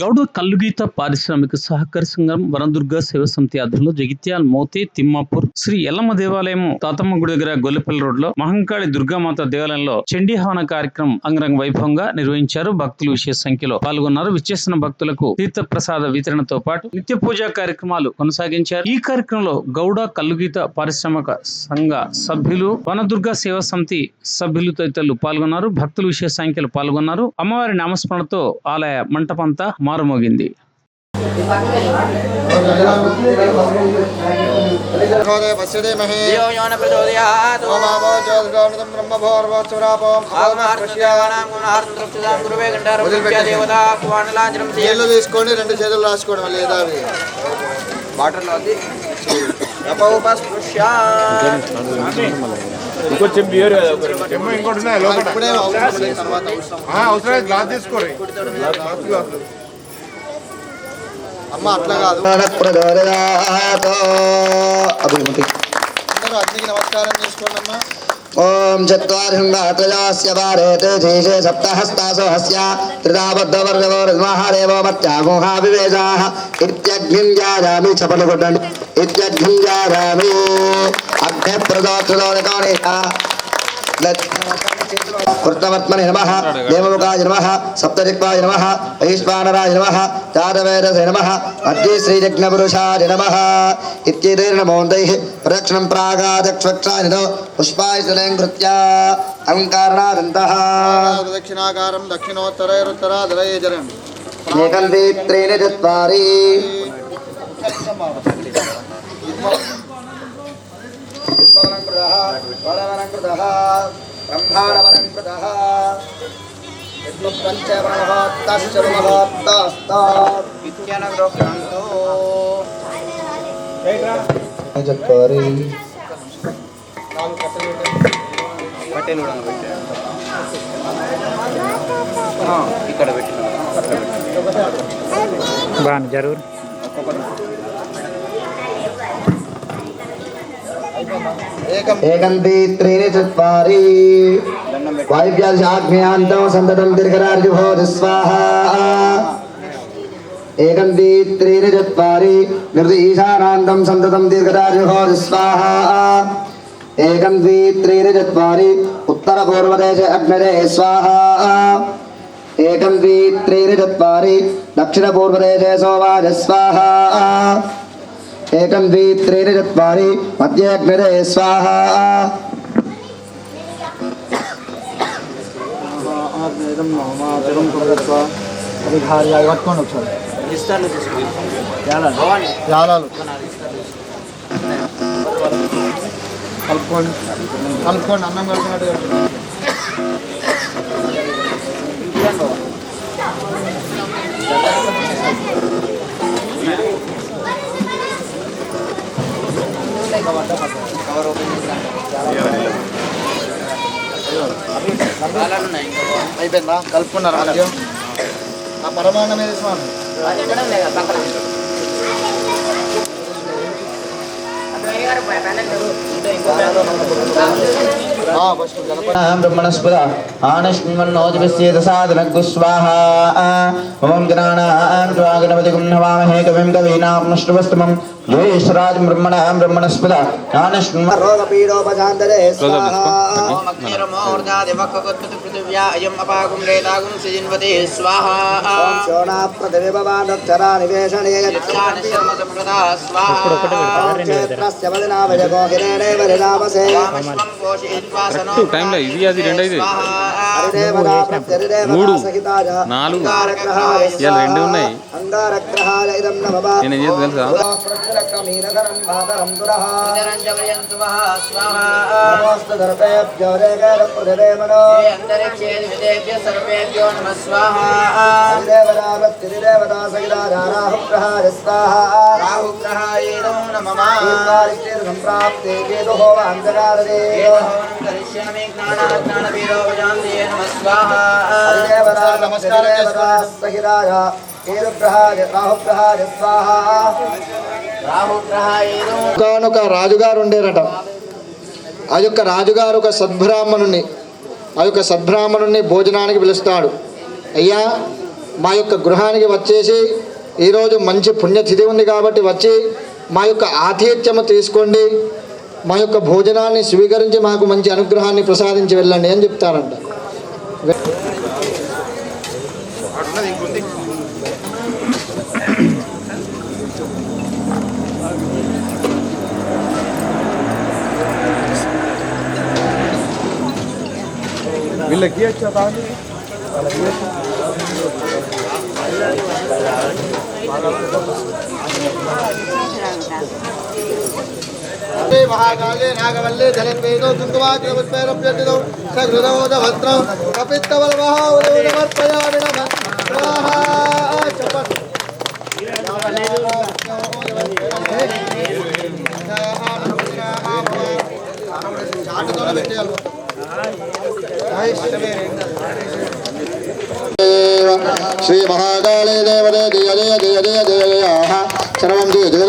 గౌడ కల్లుగీత పారిశ్రామిక సహకార సంఘం వనదుర్గ శివ సమితి ఆధ్వర్యంలో జగిత్యాల మోతి తిమ్మాపూర్ శ్రీ ఎల్లమ్మ దేవాలయం తాతమ్మ గుడి దగ్గర గొల్లపల్లి రోడ్లో మహంకాళి దుర్గామాత దేవాలయంలో చండీ హవన కార్యక్రమం అంగరంగ వైభవంగా నిర్వహించారు. భక్తులు విశేష సంఖ్యలో పాల్గొన్నారు. విచ్చేసిన భక్తులకు తీర్థ ప్రసాద వితరణతో పాటు నిత్య పూజా కార్యక్రమాలు కొనసాగించారు. ఈ కార్యక్రమంలో గౌడ కల్లుగీత పారిశ్రామిక సంఘ సభ్యులు వనదుర్గ సేవా సమితి సభ్యులు తదితరులు పాల్గొన్నారు. భక్తులు విశేష సంఖ్యలో పాల్గొన్నారు. అమ్మవారి నామస్మరణతో ఆలయ మంటపంతా మారుమోగింది. తీసుకొని రెండు చేతులు రాసుకోవడం లేదా అవి వాటర్లో అది. ఇంకొంచెం బియర్ ఇంకోటి అవసరం గ్లాస్ తీసుకోండి అమ్మ అట్లా కాదు అభిమతి అందరూ అగ్నికి నమస్కారం చేసుకోండి అమ్మా ఓం చత్వారింగాత్రయాస్య భారేతే శేషే సప్తహస్తాసో హస్య త్రిదాబద్ధవర్గవోర్మహాదేవో మత్యాగుహావివేశాః ఇత్యగ్నిం జారామి చపలు కొట్టండి ఇత్యగ్నిం జారామి అగ్ని ప్రదోత్రదోనికానేష కృష్ణవర్త్మని నమ దేవముఖాయ నమ సప్తదిక్పాయ నమ వైశ్వానరాయ నమ జాతవేదసే నమ అద్య శ్రీజజ్ఞపురుషాయ నమ. ఇత్యేతైర్నమోదై ప్రదక్షిణం ప్రాగాదక్షక్షానితో పుష్పాయశలేం కృత్య అలంకారణాదంతః దక్షిణాకారం దక్షిణోత్తరైరుత్తరాధరైజరం ఏకం త్రీని చత్వారి బ్రహ్మాణవనంకృతః విద్యానగ్రోక్రాంతో చత్వారి కట్టెలు కూడా పెట్టారు ఆ, ఇక్కడ పెట్టిన బాగా జరుగురు ఏకం ఏకం త్రీని చత్వారి. దండం పెట్టి వాయువ్యాగ్నేయాంతం సంతతం దీర్ఘరాజుభోజ స్వాహ. ఏకం త్రీని చత్వారి. నిర్ది ఈశానాంతం సంతతం దీర్ఘరాజుభోజ స్వాహ. ఏకం ద్వి త్రీని చత్వారి. ఉత్తరపూర్వదేశ అగ్నదే స్వాహ. ఏకం ద్వి త్రీని చత్వారి. దక్షిణపూర్వదేశే సోవాజ స్వాహ. ఏకం త్రీని చత్వారి మధ్య అగ్నదే స్వాహ కలుపుకోండి కలుపుకోండి అన్నం కలుపుకున్నట్టు కలుపుకోండి. కవర్ ఓపెన్ ఇంకా. అయిపోయిందా కలుపుకున్నారా ఆ పరమాన్నం ఏది స్వామి అది ఎక్కడ లేదా పక్కన ఆ, ఫస్ట్ గణపతి బ్రహ్మణస్పద ఆనశ్వన్నోతిపిస్యేత సాధనగ్గు స్వాహా. ఓం గణానాం త్వా గణపతి గుణవామహే కవిం కవీనాంష్ణవస్తమం యోగేశ్వరాజ్ బ్రహ్మణ బ్రహ్మణస్పద ఆనశ్వ రోగపీడోపశాంతరే స్వాహా ఓమగ్నిరమోర్ధాదివక్కగద్భుత పృథివ్యా అయం సనో టైంలో ఇది అది రెండు అయితే. మూడు. నాలుగు. ఇవాళ రెండు ఉన్నాయి. నేను ఏం చేసి తెలుసా? రాహుగ్రహాయ రాహుగ్రహాయ స్వాహా రాహుగ్రహాయేదో ఒకనొక రాజుగారు ఉండేరట ఆ యొక్క రాజుగారు ఒక సద్బ్రాహ్మణుణ్ణి ఆ యొక్క సద్బ్రాహ్మణుణ్ణి భోజనానికి పిలుస్తాడు। అయ్యా మా యొక్క గృహానికి వచ్చేసి ఈరోజు మంచి పుణ్యతిథి ఉంది కాబట్టి వచ్చి మా యొక్క ఆతిథ్యము తీసుకోండి. మా యొక్క భోజనాన్ని స్వీకరించి మాకు మంచి అనుగ్రహాన్ని ప్రసాదించి వెళ్ళండి అని చెప్తారంట. వీళ్ళకి వచ్చా బాగా మహాకాళే నాగవల్లే జలద్వేదో తుంగువాగ్రవత్పైరప్యతిదో సహృదమోద భద్రం కపిత్తవల్మహావదోదమర్పయామి నమః స్వాహా చెప్పండి చాటుతోనే పెట్టేయాలి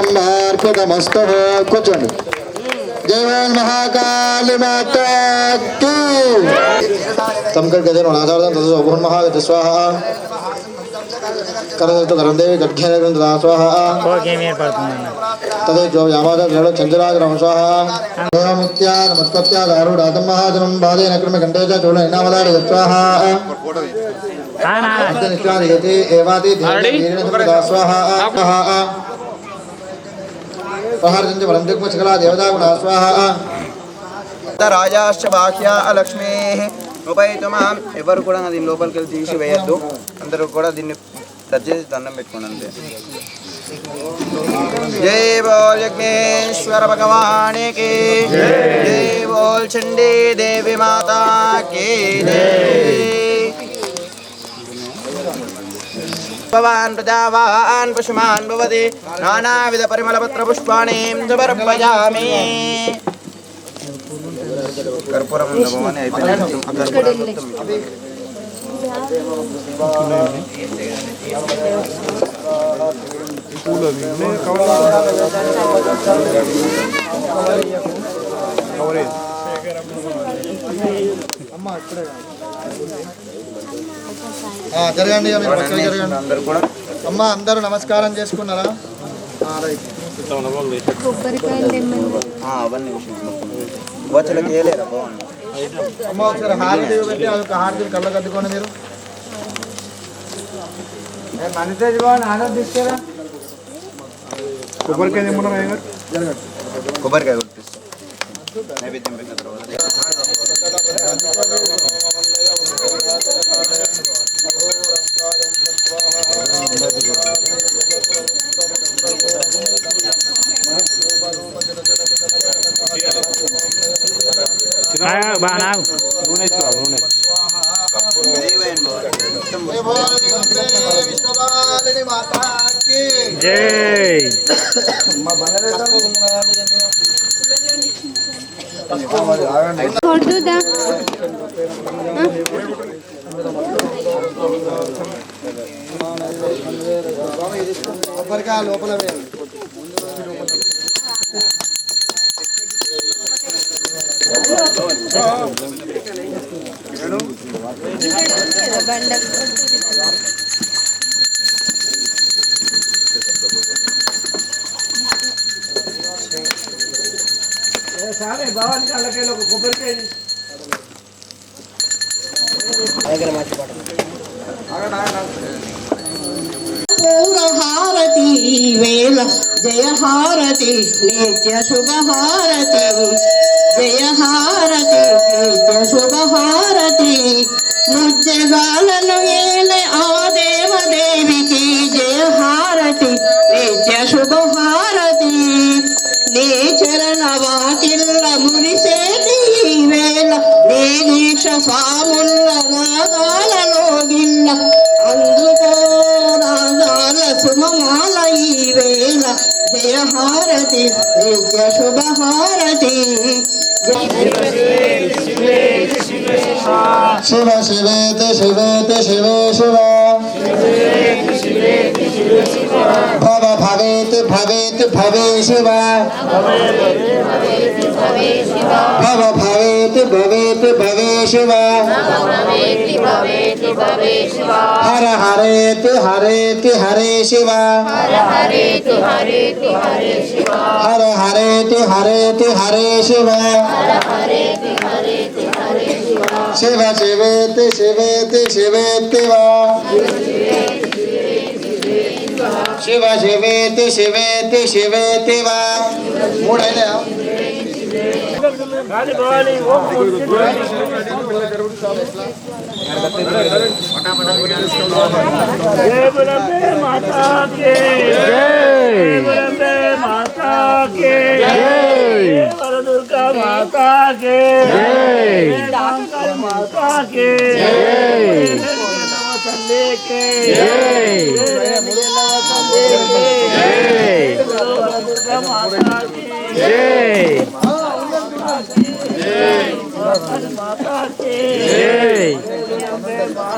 జగదంబార్పితమస్తు కూర్చోండి. జయ మహాకాళి మాతా కీ. తమకర్ గజన ఆధారం తదు అభుర్ మహాగత స్వాహ. కరదత్తు కరం దేవి గడ్ఘేన గ్రంథ స్వాహ తదే జో యామాద జడ చంద్రాగ నమ స్వాహ. ఓమిత్యా నమస్కృత్యా దారుడాతం మహాజనం బాధేన క్రమ కంటే చ చూడ ఇనామదాడి స్వాహ ఏవాది స్వాహ. ప్రహార్జంచ వరందిగ్మ సకలా దేవతా గుణ స్వాహ రాజాశ్చ బాహ్యా లక్ష్మీ ఉపయుత మాం ఎవరు కూడా దీని లోపలికి వెళ్ళి తీసి వేయద్దు అందరూ కూడా దీన్ని టచ్ చేసి దండం పెట్టుకోండి అంతే జై బోల్ యజ్ఞేశ్వర భగవానికి జై బోల్ చండీ దేవి మాతా की భవాన్ ప్రజావాన్ పశుమాన్ భవతి నానావిధ పరిమళపత్ర పుష్పాణి సమర్పయామి కర్పూరం భవాని అయిపోయింది ఆ, జరగండి అమ్మ అందరూ నమస్కారం చేసుకున్నారా? అమ్మ ఒకసారి హారతి పెట్టి అదొక హారతిని కళ్ళ కట్టుకోండి మీరు. కొబ్బరికాయ కొబ్బరికాయ కొట్టిస్తాం. నైవేద్యం పెట్టిన తర్వాత. కొడుదా కొబ్బరికాయ లోపల వేయాలి. బండ పూర్వహారతి వేళ జయ హారతి నిత్య శుభ హారతి జయ హారతి నిత్య శుభ హారతి జయహారతి శుభహారతి. నృత్యగాలను ఏలే ఆ దేవదేవికి జయహారతి నిత్య శుభహారతి. నీ చరణ వాకిల్ల మురిసేటి వేళ నీ దీక్ష స్వాముల్ల నాగాలలో గిల్ల. అందుకో రాగాల సుమమాల ఈ వేళ జయ హారతి నిత్య శుభ హారతి శివ శివేత శివేత శివే శివ। భవ భవేత్ భవేత్ భవే శివ। భవ భవే భవేత్ భవేతి భవేతి భవే శివ హర హరేతి హరేతి హరే శివ హర హరేతి హరేతి హరే శివ శివ माता के माता के संदे के संदे के माता की